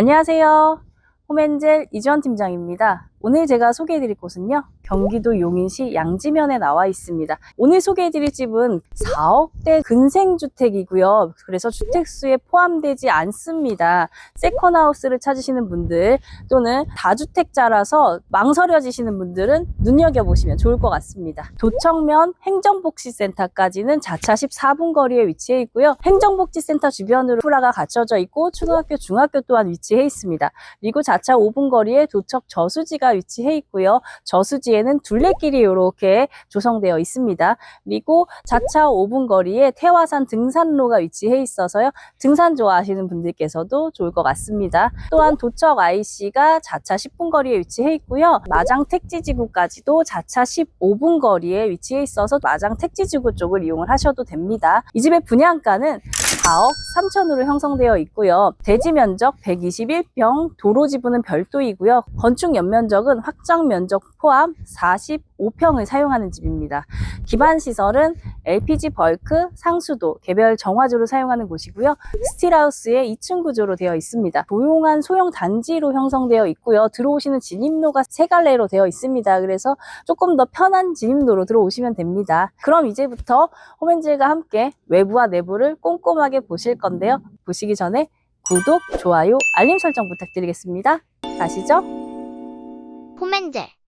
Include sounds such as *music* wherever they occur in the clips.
안녕하세요. 홈엔젤 이주원 팀장입니다. 오늘 제가 소개해드릴 곳은요. 경기도 용인시 양지면에 나와 있습니다. 오늘 소개해드릴 집은 4억대 근생주택이고요. 그래서 주택수에 포함되지 않습니다. 세컨하우스를 찾으시는 분들 또는 다주택자라서 망설여지시는 분들은 눈여겨보시면 좋을 것 같습니다. 도청면 행정복지센터까지는 자차 14분 거리에 위치해 있고요. 행정복지센터 주변으로 프라가 갖춰져 있고 초등학교, 중학교 또한 위치해 있습니다. 그리고 자차 5분 거리에 도척 저수지가 위치해 있고요. 저수지에는 둘레길이 이렇게 조성되어 있습니다. 그리고 자차 5분 거리에 태화산 등산로가 위치해 있어서요. 등산 좋아하시는 분들께서도 좋을 것 같습니다. 또한 도척 IC가 자차 10분 거리에 위치해 있고요. 마장 택지지구까지도 자차 15분 거리에 위치해 있어서 마장 택지지구 쪽을 이용을 하셔도 됩니다. 이 집의 분양가는 4억 3천으로 형성되어 있고요. 대지 면적 121평, 도로 지분은 별도이고요. 건축 연면적은 확장 면적 포함 45평을 사용하는 집입니다. 기반 시설은 LPG 벌크, 상수도, 개별 정화조를 사용하는 곳이고요. 스틸하우스에 2층 구조로 되어 있습니다. 조용한 소형 단지로 형성되어 있고요. 들어오시는 진입로가 세 갈래로 되어 있습니다. 그래서 조금 더 편한 진입로로 들어오시면 됩니다. 그럼 이제부터 홈엔젤과 함께 외부와 내부를 꼼꼼하게 보실 건데요. 보시기 전에 구독, 좋아요, 알림 설정 부탁드리겠습니다. 가시죠. 홈엔젤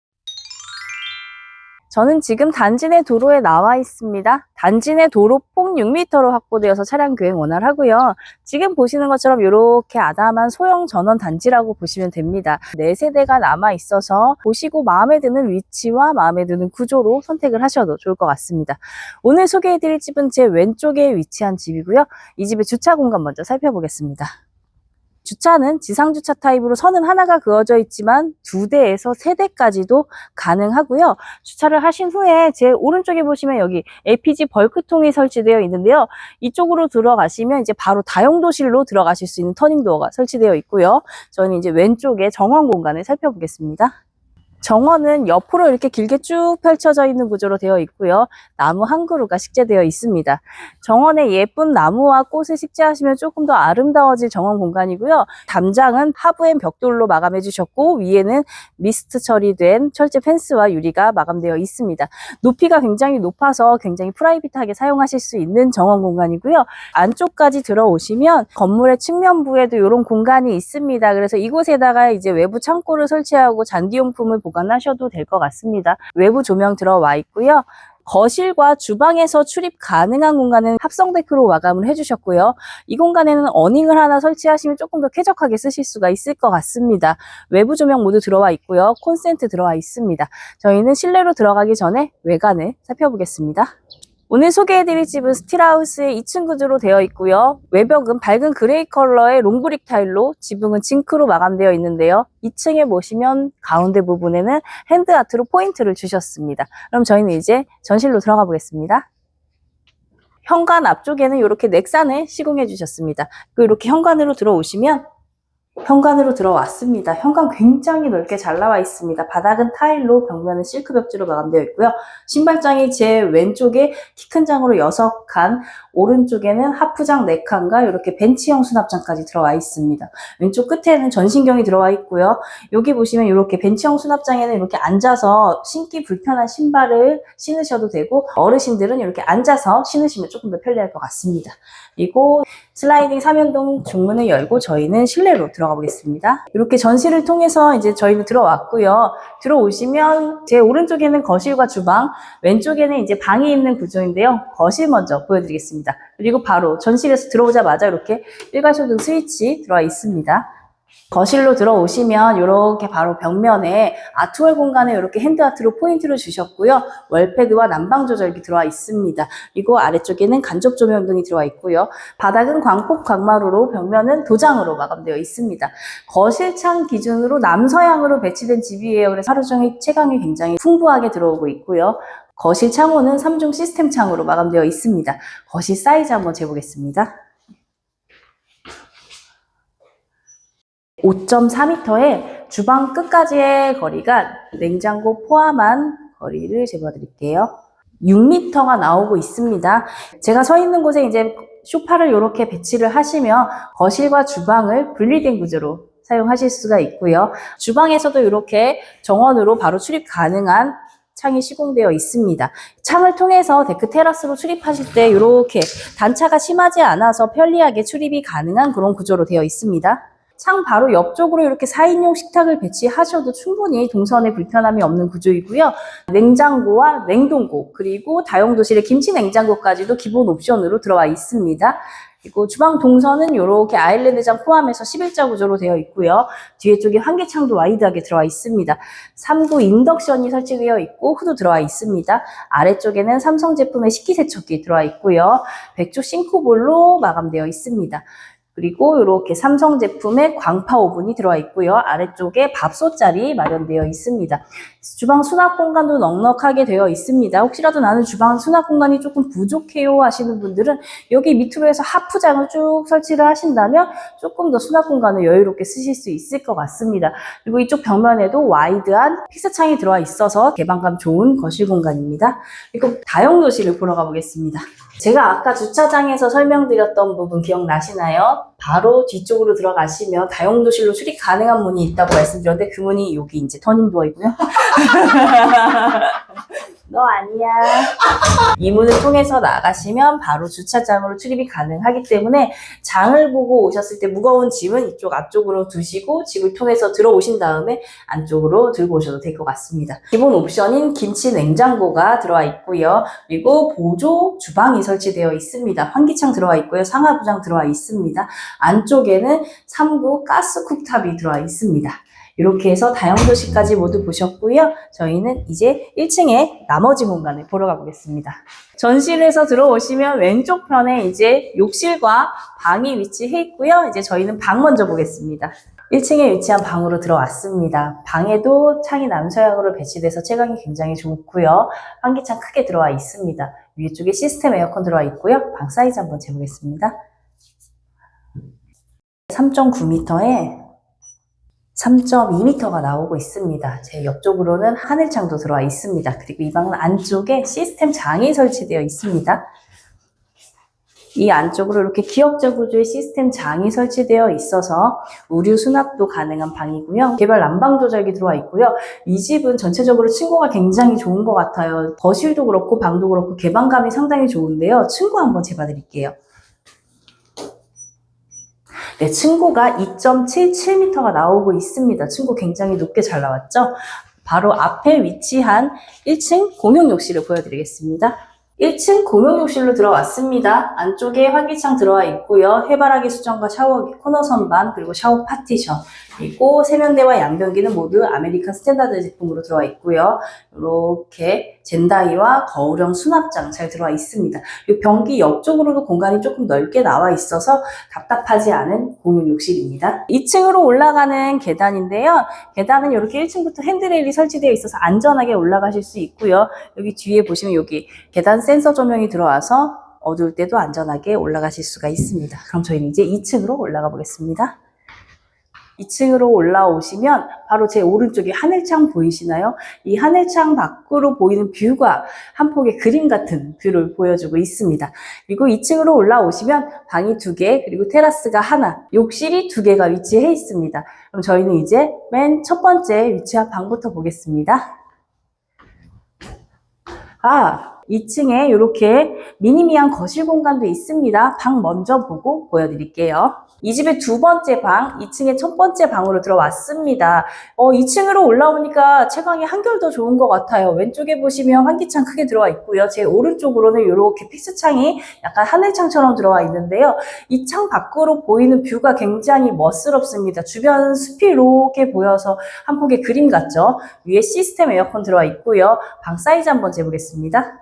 저는 지금 단지 내 도로에 나와 있습니다. 단지 내 도로 폭 6m로 확보되어서 차량 교행 원활하고요. 지금 보시는 것처럼 이렇게 아담한 소형 전원 단지라고 보시면 됩니다. 네 세대가 남아 있어서 보시고 마음에 드는 위치와 마음에 드는 구조로 선택을 하셔도 좋을 것 같습니다. 오늘 소개해드릴 집은 제 왼쪽에 위치한 집이고요. 이 집의 주차 공간 먼저 살펴보겠습니다. 주차는 지상주차 타입으로 선은 하나가 그어져 있지만 두 대에서 세 대까지도 가능하고요. 주차를 하신 후에 제 오른쪽에 보시면 여기 LPG 벌크통이 설치되어 있는데요. 이쪽으로 들어가시면 이제 바로 다용도실로 들어가실 수 있는 터닝도어가 설치되어 있고요. 저는 이제 왼쪽에 정원 공간을 살펴보겠습니다. 정원은 옆으로 이렇게 길게 쭉 펼쳐져 있는 구조로 되어 있고요. 나무 한 그루가 식재되어 있습니다. 정원에 예쁜 나무와 꽃을 식재하시면 조금 더 아름다워질 정원 공간이고요. 담장은 하부엔 벽돌로 마감해 주셨고 위에는 미스트 처리된 철제 펜스와 유리가 마감되어 있습니다. 높이가 굉장히 높아서 굉장히 프라이빗하게 사용하실 수 있는 정원 공간이고요. 안쪽까지 들어오시면 건물의 측면부에도 이런 공간이 있습니다. 그래서 이곳에다가 이제 외부 창고를 설치하고 잔디용품을 보 관하셔도 될 것 같습니다. 외부 조명 들어와 있고요. 거실과 주방에서 출입 가능한 공간은 합성 데크로 마감을 해주셨고요. 이 공간에는 어닝을 하나 설치하시면 조금 더 쾌적하게 쓰실 수가 있을 것 같습니다. 외부 조명 모두 들어와 있고요. 콘센트 들어와 있습니다. 저희는 실내로 들어가기 전에 외관을 살펴보겠습니다. 오늘 소개해드릴 집은 스틸하우스의 2층 구조로 되어 있고요. 외벽은 밝은 그레이 컬러의 롱브릭 타일로 지붕은 징크로 마감되어 있는데요. 2층에 보시면 가운데 부분에는 핸드아트로 포인트를 주셨습니다. 그럼 저희는 이제 전실로 들어가 보겠습니다. 현관 앞쪽에는 이렇게 넥산을 시공해 주셨습니다. 그리고 이렇게 현관으로 들어오시면 현관으로 들어왔습니다. 현관 굉장히 넓게 잘 나와 있습니다. 바닥은 타일로 벽면은 실크 벽지로 마감되어 있고요. 신발장이 제 왼쪽에 키 큰 장으로 6칸, 오른쪽에는 하프장 4칸과 이렇게 벤치형 수납장까지 들어와 있습니다. 왼쪽 끝에는 전신경이 들어와 있고요. 여기 보시면 이렇게 벤치형 수납장에는 이렇게 앉아서 신기 불편한 신발을 신으셔도 되고 어르신들은 이렇게 앉아서 신으시면 조금 더 편리할 것 같습니다. 그리고 슬라이딩 사면동 중문을 열고 저희는 실내로 들어가 보겠습니다. 이렇게 전시를 통해서 이제 저희는 들어왔고요. 들어오시면 제 오른쪽에는 거실과 주방, 왼쪽에는 이제 방이 있는 구조인데요. 거실 먼저 보여드리겠습니다. 그리고 바로 전실에서 들어오자마자 이렇게 일괄소등 스위치 들어와 있습니다. 거실로 들어오시면 이렇게 바로 벽면에 아트월 공간에 이렇게 핸드아트로 포인트를 주셨고요. 월패드와 난방 조절기 들어와 있습니다. 그리고 아래쪽에는 간접 조명 등이 들어와 있고요. 바닥은 광폭 광마루로 벽면은 도장으로 마감되어 있습니다. 거실창 기준으로 남서향으로 배치된 집이에요. 그래서 하루 종일 채광이 굉장히 풍부하게 들어오고 있고요. 거실 창호는 3중 시스템 창으로 마감되어 있습니다. 거실 사이즈 한번 재보겠습니다. 5.4m의 주방 끝까지의 거리가 냉장고 포함한 거리를 재보드릴게요. 6m가 나오고 있습니다. 제가 서 있는 곳에 이제 쇼파를 이렇게 배치를 하시면 거실과 주방을 분리된 구조로 사용하실 수가 있고요. 주방에서도 이렇게 정원으로 바로 출입 가능한 창이 시공되어 있습니다. 창을 통해서 데크 테라스로 출입하실 때 이렇게 단차가 심하지 않아서 편리하게 출입이 가능한 그런 구조로 되어 있습니다. 창 바로 옆쪽으로 이렇게 4인용 식탁을 배치하셔도 충분히 동선에 불편함이 없는 구조이고요. 냉장고와 냉동고 그리고 다용도실에 김치 냉장고까지도 기본 옵션으로 들어와 있습니다. 그리고 주방 동선은 이렇게 아일랜드장 포함해서 11자 구조로 되어 있고요. 뒤에 쪽에 환기창도 와이드하게 들어와 있습니다. 3구 인덕션이 설치되어 있고 후드 들어와 있습니다. 아래쪽에는 삼성 제품의 식기세척기 들어와 있고요. 백조 싱크볼로 마감되어 있습니다. 그리고 이렇게 삼성 제품의 광파 오븐이 들어와 있고요. 아래쪽에 밥솥자리 마련되어 있습니다. 주방 수납 공간도 넉넉하게 되어 있습니다. 혹시라도 나는 주방 수납 공간이 조금 부족해요 하시는 분들은 여기 밑으로 해서 하프장을 쭉 설치를 하신다면 조금 더 수납 공간을 여유롭게 쓰실 수 있을 것 같습니다. 그리고 이쪽 벽면에도 와이드한 픽스창이 들어와 있어서 개방감 좋은 거실 공간입니다. 그리고 다용도실을 보러 가보겠습니다. 제가 아까 주차장에서 설명드렸던 부분 기억나시나요? 바로 뒤쪽으로 들어가시면 다용도실로 출입 가능한 문이 있다고 말씀드렸는데 그 문이 여기 이제 터닝도어이고요. *laughs* 너 아니야. 이 문을 통해서 나가시면 바로 주차장으로 출입이 가능하기 때문에 장을 보고 오셨을 때 무거운 짐은 이쪽 앞쪽으로 두시고 집을 통해서 들어오신 다음에 안쪽으로 들고 오셔도 될 것 같습니다. 기본 옵션인 김치 냉장고가 들어와 있고요. 그리고 보조 주방이 설치되어 있습니다. 환기창 들어와 있고요. 상하부장 들어와 있습니다. 안쪽에는 3구 가스 쿡탑이 들어와 있습니다. 이렇게 해서 다용도실까지 모두 보셨고요. 저희는 이제 1층에 나머지 공간을 보러 가보겠습니다. 전실에서 들어오시면 왼쪽 편에 이제 욕실과 방이 위치해 있고요. 이제 저희는 방 먼저 보겠습니다. 1층에 위치한 방으로 들어왔습니다. 방에도 창이 남서향으로 배치돼서 채광이 굉장히 좋고요. 환기창 크게 들어와 있습니다. 위쪽에 시스템 에어컨 들어와 있고요. 방 사이즈 한번 재보겠습니다. 3.9m에 3.2m가 나오고 있습니다. 제 옆쪽으로는 하늘창도 들어와 있습니다. 그리고 이 방은 안쪽에 시스템 장이 설치되어 있습니다. 이 안쪽으로 이렇게 기역자 구조의 시스템 장이 설치되어 있어서 우류 수납도 가능한 방이고요. 개별 난방 조절기 들어와 있고요. 이 집은 전체적으로 층고가 굉장히 좋은 것 같아요. 거실도 그렇고 방도 그렇고 개방감이 상당히 좋은데요. 층고 한번 재봐드릴게요. 네, 층고가 2.77m가 나오고 있습니다. 층고 굉장히 높게 잘 나왔죠? 바로 앞에 위치한 1층 공용 욕실을 보여드리겠습니다. 1층 공용 욕실로 들어왔습니다. 안쪽에 환기창 들어와 있고요. 해바라기 수전과 샤워기, 코너 선반, 그리고 샤워 파티션, 그리고 세면대와 양변기는 모두 아메리칸 스탠다드 제품으로 들어와 있고요. 이렇게 젠다이와 거울형 수납장 잘 들어와 있습니다. 이 변기 옆쪽으로도 공간이 조금 넓게 나와 있어서 답답하지 않은 공용 욕실입니다. 2층으로 올라가는 계단인데요. 계단은 이렇게 1층부터 핸드레일이 설치되어 있어서 안전하게 올라가실 수 있고요. 여기 뒤에 보시면 여기 계단 센서 조명이 들어와서 어두울 때도 안전하게 올라가실 수가 있습니다. 그럼 저희는 이제 2층으로 올라가 보겠습니다. 2층으로 올라오시면 바로 제 오른쪽에 하늘창 보이시나요? 이 하늘창 밖으로 보이는 뷰가 한 폭의 그림 같은 뷰를 보여주고 있습니다. 그리고 2층으로 올라오시면 방이 두 개, 그리고 테라스가 하나, 욕실이 두 개가 위치해 있습니다. 그럼 저희는 이제 맨 첫 번째 위치한 방부터 보겠습니다. 아, 2층에 이렇게 미니미한 거실 공간도 있습니다. 방 먼저 보고 보여드릴게요. 이 집의 두 번째 방, 2층의 첫 번째 방으로 들어왔습니다. 어, 2층으로 올라오니까 채광이 한결 더 좋은 것 같아요. 왼쪽에 보시면 환기창 크게 들어와 있고요. 제 오른쪽으로는 이렇게 픽스창이 약간 하늘창처럼 들어와 있는데요. 이 창 밖으로 보이는 뷰가 굉장히 멋스럽습니다. 주변 숲이 이렇게 보여서 한 폭의 그림 같죠? 위에 시스템 에어컨 들어와 있고요. 방 사이즈 한번 재보겠습니다.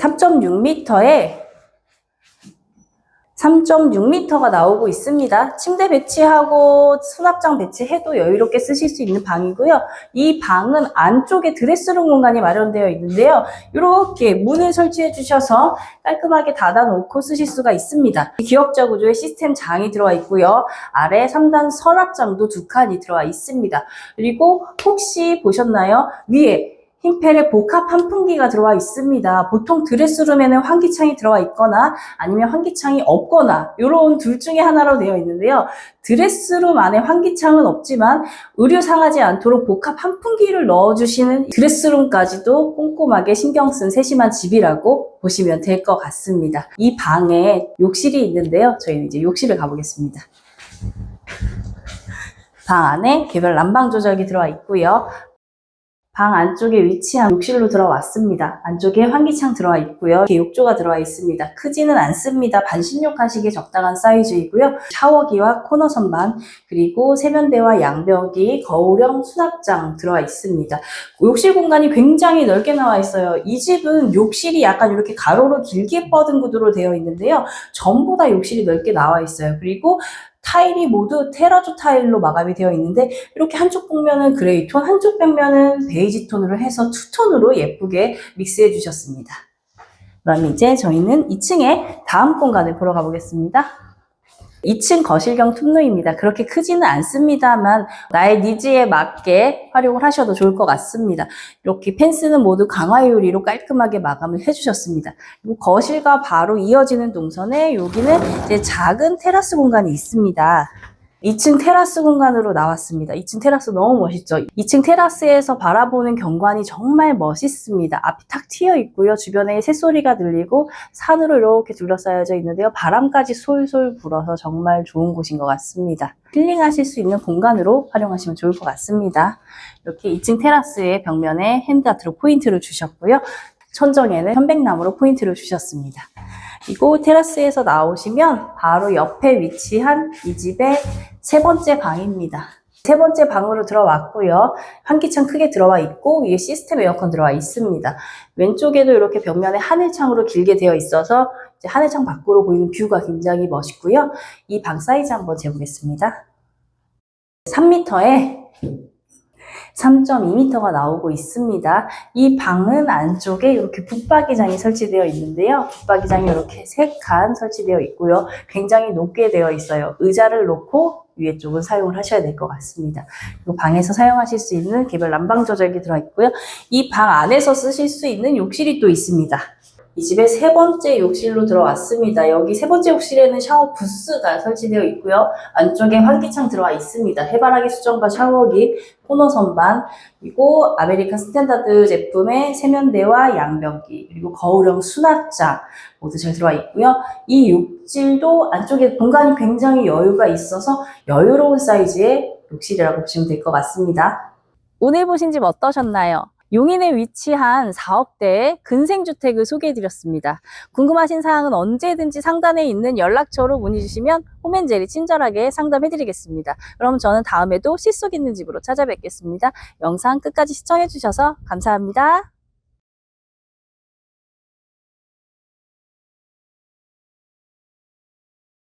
3.6m에 3.6m가 나오고 있습니다. 침대 배치하고 수납장 배치해도 여유롭게 쓰실 수 있는 방이고요. 이 방은 안쪽에 드레스룸 공간이 마련되어 있는데요. 이렇게 문을 설치해 주셔서 깔끔하게 닫아놓고 쓰실 수가 있습니다. 기역자 구조의 시스템 장이 들어와 있고요. 아래 3단 서랍장도 두 칸이 들어와 있습니다. 그리고 혹시 보셨나요? 위에 흰펠에 복합 환풍기가 들어와 있습니다. 보통 드레스룸에는 환기창이 들어와 있거나 아니면 환기창이 없거나 이런 둘 중에 하나로 되어 있는데요. 드레스룸 안에 환기창은 없지만 의류 상하지 않도록 복합 환풍기를 넣어주시는 드레스룸까지도 꼼꼼하게 신경 쓴 세심한 집이라고 보시면 될 것 같습니다. 이 방에 욕실이 있는데요. 저희는 이제 욕실을 가보겠습니다. 방 안에 개별 난방 조절기 들어와 있고요. 방 안쪽에 위치한 욕실로 들어왔습니다. 안쪽에 환기창 들어와 있고요. 이렇게 욕조가 들어와 있습니다. 크지는 않습니다. 반신욕 하시기에 적당한 사이즈이고요. 샤워기와 코너 선반, 그리고 세면대와 양변기, 거울형 수납장 들어와 있습니다. 욕실 공간이 굉장히 넓게 나와 있어요. 이 집은 욕실이 약간 이렇게 가로로 길게 뻗은 구조로 되어 있는데요. 전부 다 욕실이 넓게 나와 있어요. 그리고 타일이 모두 테라조 타일로 마감이 되어 있는데 이렇게 한쪽 벽면은 그레이 톤, 한쪽 벽면은 베이지 톤으로 해서 투톤으로 예쁘게 믹스해 주셨습니다. 그럼 이제 저희는 2층에 다음 공간을 보러 가보겠습니다. 2층 거실경 ทุ่루입니다. 그렇게 크지는 않습니다만 나의 니즈에 맞게 활용을 하셔도 좋을 것 같습니다. 이렇게 펜스는 모두 강화 유리로 깔끔하게 마감을 해주셨습니다. 그리고 거실과 바로 이어지는 동선에 여기는 이제 작은 테라스 공간이 있습니다. 2층 테라스 공간으로 나왔습니다. 2층 테라스 너무 멋있죠? 2층 테라스에서 바라보는 경관이 정말 멋있습니다. 앞이 탁 트여 있고요. 주변에 새소리가 들리고 산으로 이렇게 둘러싸여져 있는데요. 바람까지 솔솔 불어서 정말 좋은 곳인 것 같습니다. 힐링하실 수 있는 공간으로 활용하시면 좋을 것 같습니다. 이렇게 2층 테라스의 벽면에 핸드아트로 포인트를 주셨고요. 천정에는 현백나무로 포인트를 주셨습니다. 그리고 테라스에서 나오시면 바로 옆에 위치한 이 집의 세 번째 방입니다. 세 번째 방으로 들어왔고요. 환기창 크게 들어와 있고 위에 시스템 에어컨 들어와 있습니다. 왼쪽에도 이렇게 벽면에 하늘창으로 길게 되어 있어서 하늘창 밖으로 보이는 뷰가 굉장히 멋있고요. 이 방 사이즈 한번 재보겠습니다. 3m에 3.2m가 나오고 있습니다. 이 방은 안쪽에 이렇게 붙박이장이 설치되어 있는데요. 붙박이장이 이렇게 세 칸 설치되어 있고요. 굉장히 높게 되어 있어요. 의자를 놓고 위에 쪽은 사용을 하셔야 될 것 같습니다. 그리고 방에서 사용하실 수 있는 개별 난방 조절기 들어 있고요. 이 방 안에서 쓰실 수 있는 욕실이 또 있습니다. 이 집의 세 번째 욕실로 들어왔습니다. 여기 세 번째 욕실에는 샤워 부스가 설치되어 있고요. 안쪽에 환기창 들어와 있습니다. 해바라기 수정과 샤워기, 코너 선반, 그리고 아메리칸 스탠다드 제품의 세면대와 양변기, 그리고 거울형 수납장 모두 잘 들어와 있고요. 이 욕실도 안쪽에 공간이 굉장히 여유가 있어서 여유로운 사이즈의 욕실이라고 보시면 될 것 같습니다. 오늘 보신 집 어떠셨나요? 용인에 위치한 4억대의 근생주택을 소개해드렸습니다. 궁금하신 사항은 언제든지 상단에 있는 연락처로 문의 주시면 홈앤젤이 친절하게 상담해드리겠습니다. 그럼 저는 다음에도 실속 있는 집으로 찾아뵙겠습니다. 영상 끝까지 시청해주셔서 감사합니다.